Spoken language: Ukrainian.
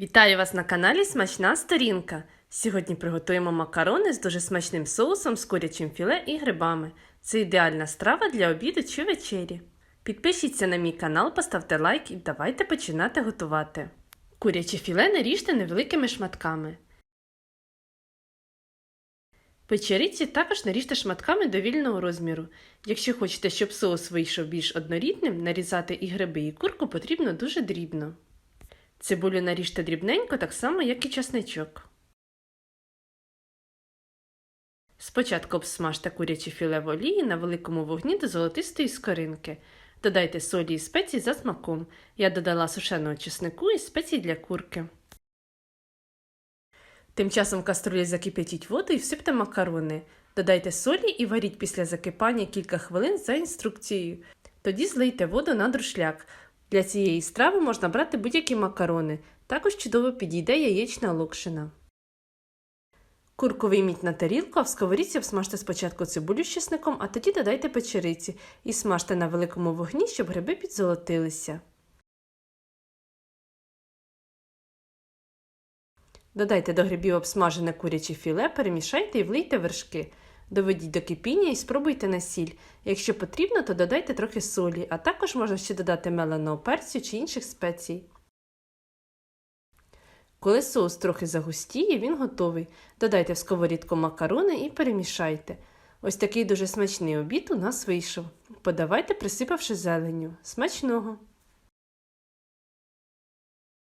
Вітаю вас на каналі Смачна Сторінка. Сьогодні приготуємо макарони з дуже смачним соусом з курячим філе і грибами. Це ідеальна страва для обіду чи вечері. Підпишіться на мій канал, поставте лайк і давайте починати готувати. Куряче філе наріжте невеликими шматками. Печериці також наріжте шматками довільного розміру. Якщо хочете, щоб соус вийшов більш однорідним, нарізати і гриби, і курку потрібно дуже дрібно. Цибулю наріжте дрібненько, так само, як і часничок. Спочатку обсмажте куряче філе в олії на великому вогні до золотистої скоринки. Додайте солі і спеції за смаком. Я додала сушеного чеснику і спецій для курки. Тим часом в каструлі закип'ятіть воду і всипте макарони. Додайте солі і варіть після закипання кілька хвилин за інструкцією. Тоді злийте воду на друшляк. Для цієї страви можна брати будь-які макарони. Також чудово підійде яєчна локшина. Курку вийміть на тарілку, а в сковорідці обсмажте спочатку цибулю з чесником, а тоді додайте печериці і смажте на великому вогні, щоб гриби підзолотилися. Додайте до грибів обсмажене куряче філе, перемішайте і влийте вершки. Доведіть до кипіння і спробуйте на сіль. Якщо потрібно, то додайте трохи солі, а також можна ще додати меленого перцю чи інших спецій. Коли соус трохи загустіє, він готовий. Додайте в сковорідку макарони і перемішайте. Ось такий дуже смачний обід у нас вийшов. Подавайте, присипавши зеленню. Смачного!